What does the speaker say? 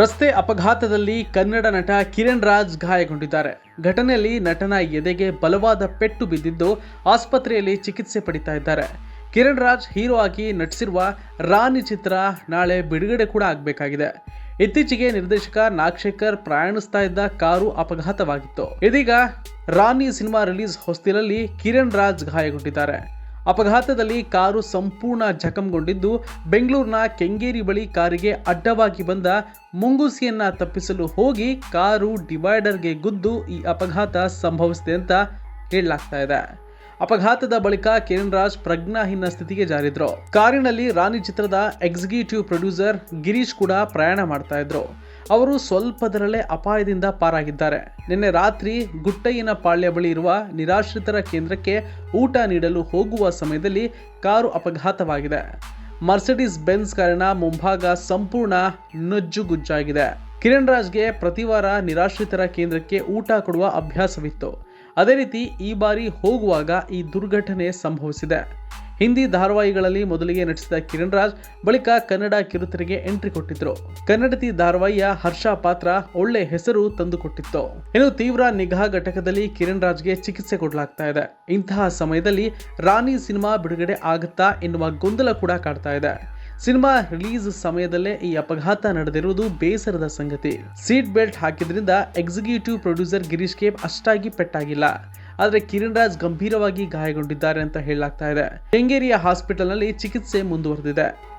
ರಸ್ತೆ ಅಪಘಾತದಲ್ಲಿ ಕನ್ನಡ ನಟ ಕಿರಣ್ ರಾಜ್ ಗಾಯಗೊಂಡಿದ್ದಾರೆ. ಘಟನೆಯಲ್ಲಿ ನಟನ ಎದೆಗೆ ಬಲವಾದ ಪೆಟ್ಟು ಬಿದ್ದಿದ್ದು ಆಸ್ಪತ್ರೆಯಲ್ಲಿ ಚಿಕಿತ್ಸೆ ಪಡಿತಾ ಇದ್ದಾರೆ. ಕಿರಣ್ ರಾಜ್ ಹೀರೋ ಆಗಿ ನಟಿಸಿರುವ ರಾಣಿ ಚಿತ್ರ ನಾಳೆ ಬಿಡುಗಡೆ ಕೂಡ ಆಗಬೇಕಾಗಿದೆ. ಇತ್ತೀಚೆಗೆ ನಿರ್ದೇಶಕ ನಾಗಶೇಖರ್ ಪ್ರಯಾಣಿಸ್ತಾ ಇದ್ದ ಕಾರು ಅಪಘಾತವಾಗಿತ್ತು. ಇದೀಗ ರಾಣಿ ಸಿನಿಮಾ ರಿಲೀಸ್ ಹೊಸ್ತಿಲಲ್ಲಿ ಕಿರಣ್ ರಾಜ್ ಗಾಯಗೊಂಡಿದ್ದಾರೆ. ಅಪಘಾತದಲ್ಲಿ ಕಾರು ಸಂಪೂರ್ಣ ಜಖಂಗೊಂಡಿದ್ದು ಬೆಂಗಳೂರಿನ ಕೆಂಗೇರಿ ಬಳಿ ಕಾರಿಗೆ ಅಡ್ಡವಾಗಿ ಬಂದ ಮುಂಗುಸಿಯನ್ನ ತಪ್ಪಿಸಲು ಹೋಗಿ ಕಾರು ಡಿವೈಡರ್ಗೆ ಗುದ್ದು ಈ ಅಪಘಾತ ಸಂಭವಿಸಿದೆ ಅಂತ ಹೇಳಲಾಗ್ತಾ ಇದೆ. ಅಪಘಾತದ ಬಳಿಕ ಕಿರಣ್ ರಾಜ್ ಪ್ರಜ್ಞಾಹೀನ ಸ್ಥಿತಿಗೆ ಜಾರಿದ್ರು. ಕಾರಿನಲ್ಲಿ ರಾಣಿ ಚಿತ್ರದ ಎಕ್ಸಿಕ್ಯೂಟಿವ್ ಪ್ರೊಡ್ಯೂಸರ್ ಗಿರೀಶ್ ಕೂಡ ಪ್ರಯಾಣ ಮಾಡ್ತಾ ಇದ್ರು. ಅವರು ಸ್ವಲ್ಪದರಲ್ಲೇ ಅಪಾಯದಿಂದ ಪಾರಾಗಿದ್ದಾರೆ. ನಿನ್ನೆ ರಾತ್ರಿ ಗುಟ್ಟಯ್ಯನ ಪಾಳ್ಯ ಬಳಿ ಇರುವ ನಿರಾಶ್ರಿತರ ಕೇಂದ್ರಕ್ಕೆ ಊಟ ನೀಡಲು ಹೋಗುವ ಸಮಯದಲ್ಲಿ ಕಾರು ಅಪಘಾತವಾಗಿದೆ. ಮರ್ಸಿಡೀಸ್ ಬೆನ್ಸ್ ಕಾರಿನ ಮುಂಭಾಗ ಸಂಪೂರ್ಣ ನಜ್ಜುಗುಜ್ಜಾಗಿದೆ. ಕಿರಣ್ ರಾಜ್ಗೆ ಪ್ರತಿವಾರ ನಿರಾಶ್ರಿತರ ಕೇಂದ್ರಕ್ಕೆ ಊಟ ಕೊಡುವ ಅಭ್ಯಾಸವಿತ್ತು. ಅದೇ ರೀತಿ ಈ ಬಾರಿ ಹೋಗುವಾಗ ಈ ದುರ್ಘಟನೆ ಸಂಭವಿಸಿದೆ. ಹಿಂದಿ ಧಾರಾವಾಹಿಗಳಲ್ಲಿ ಮೊದಲಿಗೆ ನಟಿಸಿದ ಕಿರಣ್ ರಾಜ್, ಬಳಿಕ ಕನ್ನಡ ಕಿರುತೆರೆಗೆ ಎಂಟ್ರಿ ಕೊಟ್ಟಿದ್ರು. ಕನ್ನಡತಿ ಧಾರಾವಾಹಿಯ ಹರ್ಷ ಪಾತ್ರ ಒಳ್ಳೆ ಹೆಸರು ತಂದುಕೊಟ್ಟಿತ್ತು. ಇನ್ನು ತೀವ್ರ ನಿಗಾ ಘಟಕದಲ್ಲಿ ಕಿರಣ್ ರಾಜ್ಗೆ ಚಿಕಿತ್ಸೆ ಕೊಡಲಾಗ್ತಾ ಇದೆ. ಇಂತಹ ಸಮಯದಲ್ಲಿ ರಾಣಿ ಸಿನಿಮಾ ಬಿಡುಗಡೆ ಆಗುತ್ತಾ ಎನ್ನುವ ಗೊಂದಲ ಕೂಡ ಕಾಡ್ತಾ ಇದೆ. ಸಿನಿಮಾ ರಿಲೀಸ್ ಸಮಯದಲ್ಲೇ ಈ ಅಪಘಾತ ನಡೆದಿರುವುದು ಬೇಸರದ ಸಂಗತಿ. ಸೀಟ್ ಬೆಲ್ಟ್ ಹಾಕಿದ್ರಿಂದ ಎಕ್ಸಿಕ್ಯೂಟಿವ್ ಪ್ರೊಡ್ಯೂಸರ್ ಗಿರೀಶ್ ಕೇಪ್ ಅಷ್ಟಾಗಿ ಪೆಟ್ಟಾಗಿಲ್ಲ. ಆದರೆ ಕಿರಣ್ ರಾಜ್ ಗಂಭೀರವಾಗಿ ಗಾಯಗೊಂಡಿದ್ದಾರೆ ಅಂತ ಹೇಳಲಾಗ್ತಾ ಇದೆ. ಕೆಂಗೇರಿಯ ಹಾಸ್ಪಿಟಲ್ನಲ್ಲಿ ಚಿಕಿತ್ಸೆ ಮುಂದುವರೆದಿದೆ.